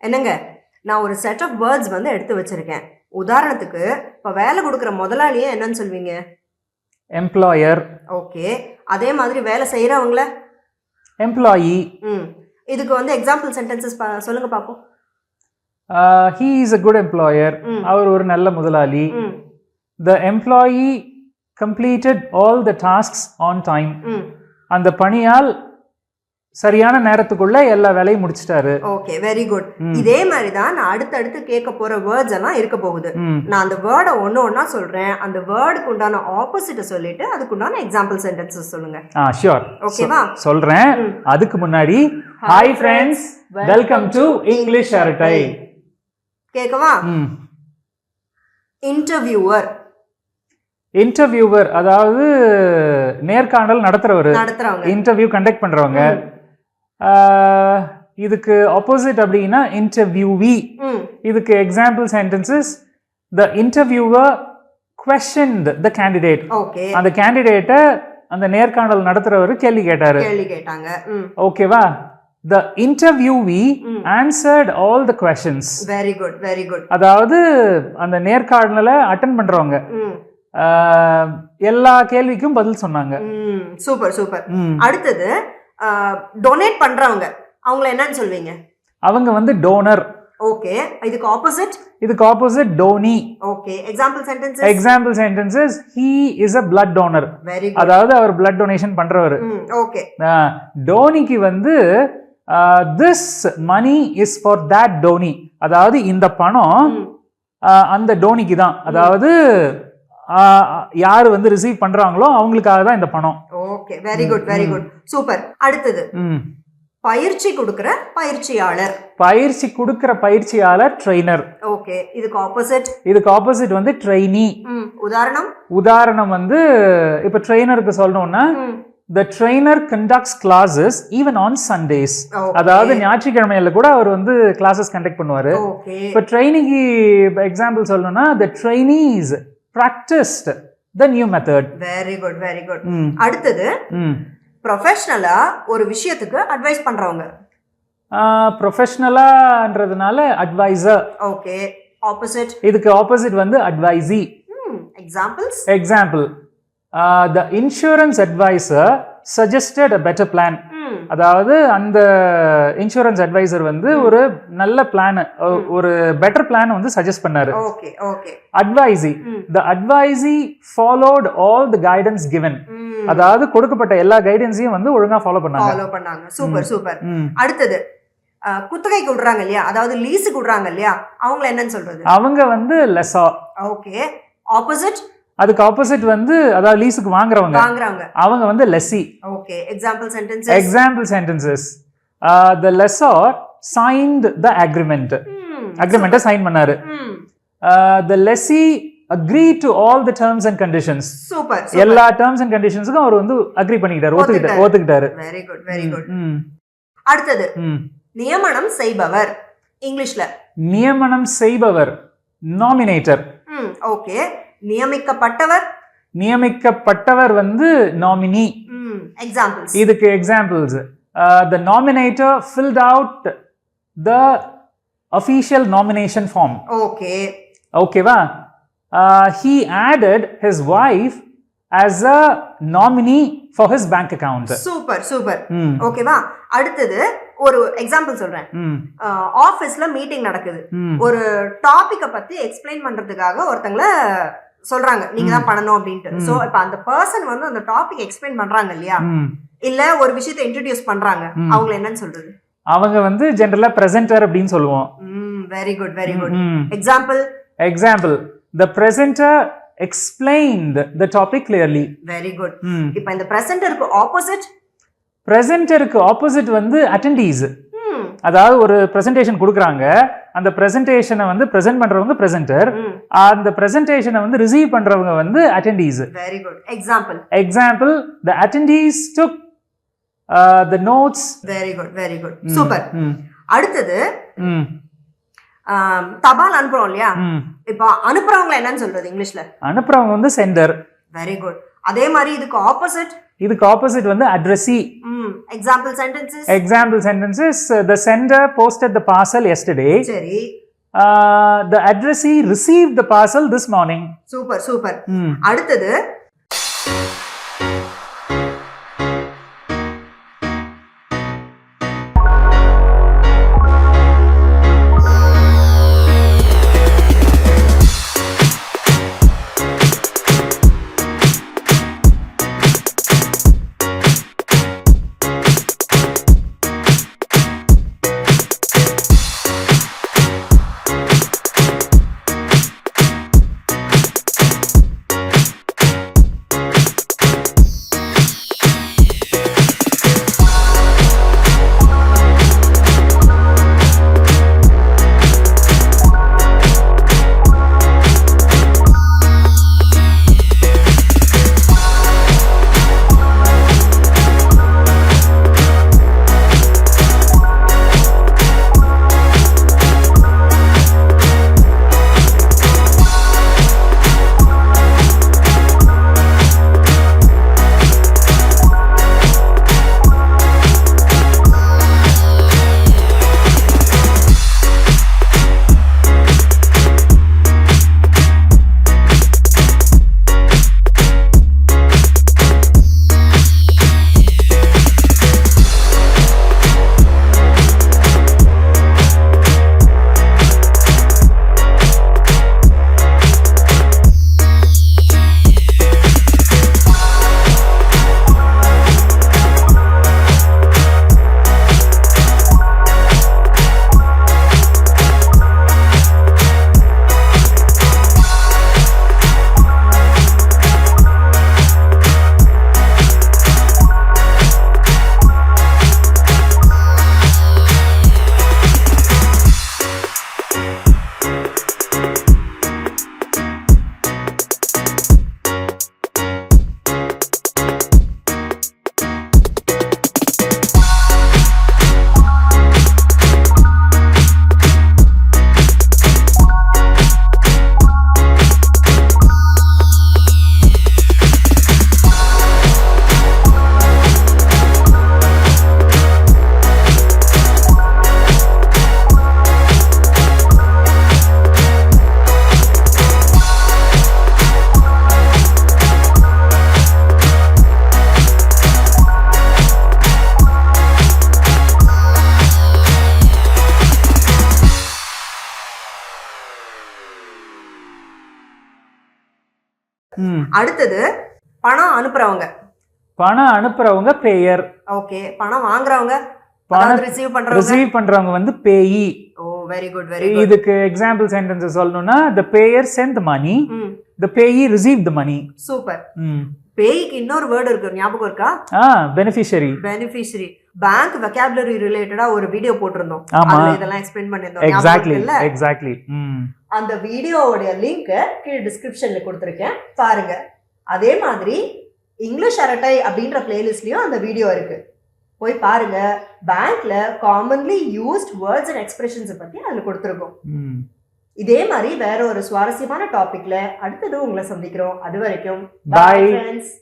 என்னங்க நான் ஒரு செட் ஆஃப் வேர்ட்ஸ் வந்து எடுத்து வச்சிருக்கேன். உதாரணத்துக்கு இப்போ வேலை கொடுக்குற முதலாளியே என்னன்னு சொல்வீங்க? Employer okay. அதே மாதிரி வேலை செய்கிறவங்கள எம்ப்ளாயி ம். இதுக்கு வந்து எக்ஸாம்பிள் சென்டென்சஸ் சொல்லுங்க பார்ப்போம் he is a good employer அவர் ஒரு நல்ல முதலாளி. The employee completed all the tasks on time hmm. அந்த பணியால் சரியான நேரத்துக்குள்ள எல்லா வேலையும் முடிச்சிட்டாரு. Okay very good. இதே மாதிரி தான் நான் அடுத்தடுத்து கேட்க போற வேர்ட்ஸ் எல்லாம் இருக்க போகுது. நான் அந்த வேர்டை ஒன்று ஒன்றா சொல்றேன். அந்த வேர்டுக்கு உண்டான ஆப்போசிட்டை சொல்லிட்டு அதுக்கு உண்டான எக்ஸாம்பிள் சென்டென்சஸ் சொல்லுங்க. ஆ ஷியோர் ஓகேவா சொல்றேன். அதுக்கு முன்னாடி hi friends welcome to English அரட்டை கேட்கவா இன்டர்வியூவர் இன்டர்வியூவர் அதாவது நேர்காணல் நடத்துறவர். நடத்துறவங்க. இன்டர்வியூ கண்டக்ட் பண்றவங்க. இதுக்கு ஆப்போசிட் அப்படின்னா இன்டர்வியூவி இதுக்கு example sentences the interviewer questioned the candidate அந்த கேண்டிடேட்டை அந்த நேர்காணல் நடத்துறவர் கேள்வி கேட்டாரு. கேள்வி கேட்டாங்க. ஓகேவா? The interviewee. Answered all the questions very good very good அதாவது அந்த நேர்காணலை அட்டன் பண்றவங்க. எல்லா கேள்விக்கும் பதில் சொன்னாங்க. Super super. அடுத்தது டொனேட் பண்றவங்க. அவங்கள என்னன்னு சொல்வீங்க? அவங்க வந்து டோனர் ஓகே. இதுக்கு ஆப்போசிட் இதுக்கு opposite donee okay. Example sentences example sentences he is a blood donor very அதாவது அவர் பிளட் டொனேஷன் பண்றவர். ஓகே. டோனிக்கு வந்து this money is for that donee அதாவது இந்த பணம் அந்த டோனிக்கு தான். அதாவது யார் வந்து ரிசீவ் பண்றாங்களோ அவங்களுக்காக தான் இந்த பணம். Okay very good very. Good super அடுத்தது. பயிற்சி கொடுக்கிற பயிற்சியாளர். பயிற்சி கொடுக்கிற பயிற்சியாளர் ட்ரெயினர் ஓகே இதுக்கு ஆப்போசிட் இதுக்கு ஆப்போசிட் வந்து ட்ரெயினி உதாரணம்? உதாரணம் வந்து இப்போ ட்ரெயினருக்கு சொல்லணும்னா the trainer conducts classes even on Sundays. அதாவது ஞாயிற்றுக்கிழமையில கூட அவர் வந்து கிளாஸஸ் கண்டக்ட் பண்ணுவாரு. இப்போ ட்ரைனிங்கு எக்ஸாம்பிள் சொல்லணும்னா the trainees practised the new method very good very good அடுத்தது ப்ரொஃபஷனலா ஒரு விஷயத்துக்கு அட்வைஸ் பண்றவங்க. ப்ரொஃபஷ்னலான்றதுனால அட்வைசர் ஓகே ஆப்போசிட் இதுக்கு ஆப்போசிட் வந்து advisee examples example the insurance adviser suggested a better plan அதாவது அந்த இன்சூரன்ஸ் அட்வைசர் வந்து ஒரு நல்ல பிளான் ஒரு பெட்டர் பிளான் வந்து சஜஸ்ட் பண்ணாரு. Advisee the advisee followed all the guidance given அதாவது கொடுக்கப்பட்ட எல்லா கைடன்ஸையும் வந்து ஒழுங்கா ஃபாலோ பண்ணாங்க. ஃபாலோ பண்ணாங்க. Super super. அடுத்தது குத்தகைக்கு விடுறாங்க இல்லையா? அதாவது லீஸுக்கு விடுறாங்க இல்லையா? அவங்கள என்னன்னு சொல்றது? அவங்க வந்து லெசா ஓகே. ஆப்போசிட் அதுக்கு ஆப்போசிட் வந்து அதாவது லீஸுக்கு வாங்குறவங்க. வாங்குறாங்க அவங்க வந்து lessee okay example sentences example sentences the lessor signed the agreement அக்ரிமெண்ட்டை sign பண்ணாரு. The lessee agree to all the terms and conditions super எல்லா டேர்ம்ஸ் அண்ட் கண்டிஷன்ஸுக்கும் அவர் வந்து அக்ரி பண்ணிக்கிட்டாரு ஒத்துக்கிட்டாரு. ஒத்துக்கிட்டாரு. வெரி குட் வெரி குட் அடுத்தது. நியமனம் செய்பவர். இங்கிலீஷ்ல. நியமனம் செய்பவர் நாமினேட்டர் ஓகே நியமிக்கப்பட்டவர்? நியமிக்கப்பட்டவர் வந்து நாமினி எக்ஸாம்பிள்ஸ் இதுக்கு examples the nominator filled out the official nomination form okay ஓகேவா he added his wife as a nominee for his bank account super super ஓகேவா அடுத்தது ஒரு எக்ஸாம்பிள் சொல்றேன். ம் ஆஃபீஸ்ல மீட்டிங் நடக்குது. ம் ஒரு டாபிக்கை பத்தி எக்ஸ்பிளைன் பண்றதுக்காக ஒருத்தங்கள சொல்றாங்க நீங்க தான் பண்ணணும் அப்படின்ட்டு. சோ இப்ப அந்த பர்சன் வந்து அந்த டாபிக் எக்ஸ்பிளைன் பண்றாங்க இல்லையா? இல்ல ஒரு விஷயத்தை இன்ட்ரடியூஸ் பண்றாங்க ம். அவங்கள என்னன்னு சொல்றது? அவங்க வந்து ஜென்ரலா பிரசன்டர் அப்படின்னு சொல்லுவோம். Very good very good example example the presenter explained the topic clearly very good இப்ப இந்த பிரசன்டருக்கு ஆப்போசிட் பிரசன்டருக்கு ஆப்போசிட் வந்து அட்டெண்டீஸ் அதாவது ஒரு பிரசன்டேஷன் கொடுக்குறாங்க. அந்த பிரசன்டேஷனை வந்து பிரசன்ட் பண்றவங்க பிரசன்டர் அந்த பிரசன்டேஷனை வந்து ரிசீவ் பண்றவங்க வந்து attendees very good example example the attendees took the notes very good very good super அடுத்தது தபால் அனுப்புறோம் இல்லையா? இப்போ அனுப்புறவங்கள என்னன்னு சொல்றது இங்கிலீஷ்ல? அனுப்புறவங்க வந்து சென்டர் வெரி குட் அதே மாதிரி இதுக்கு ஆப்போசிட் இதுக்கு ஆப்போசிட் வந்து addressee example sentences example sentences the sender posted the parcel yesterday சரி. The addressee receive the parcel this morning super super. அடுத்தது அடுத்தது பணம் அனுப்புறவங்க. பணம் அனுப்புறவங்க பேயர் ஓகே பணம் வாங்குறவங்க பணம் ரிசீவ் பண்றவங்க. ரிசீவ் பண்றவங்க வந்து payee. Oh very good very good இதுக்கு எக்ஸாம்பிள் சென்டென்ஸ் சொல்லணும்னா the payer sent money the payee receive the money super பேய்க்கு இன்னொரு வேர்டு இருக்கு ஞாபகம் இருக்கா? ஆ பெனிஃபிஷரி பெனிஃபிஷரி பேங்க் வெக்காபுலரி ரிலேட்டடா ஒரு வீடியோ போட்டிருந்தோம். அதுல இதெல்லாம் எக்ஸ்பிளைன் பண்ணிருந்தோம் எக்ஸாக்ட்லி? எக்ஸாக்ட்லி அந்த வீடியோவோட லிங்க் கீழே டிஸ்கிரிப்ஷன்ல கொடுத்துருக்கேன். பாருங்க. அதே மாதிரி இங்கிலீஷ் அரட்டை அப்படின்ற பிளேலிஸ்ட்லயும் அந்த வீடியோ இருக்கு. போய் பாருங்க. பேங்க்ல commonly used words and expressions பத்தி அதுல கொடுத்துருக்கோம். இதே மாதிரி வேற ஒரு சுவாரஸ்யமான டாபிக்ல அடுத்தது உங்களை சந்திக்கிறோம். அது வரைக்கும் Bye. ஃப்ரெண்ட்ஸ்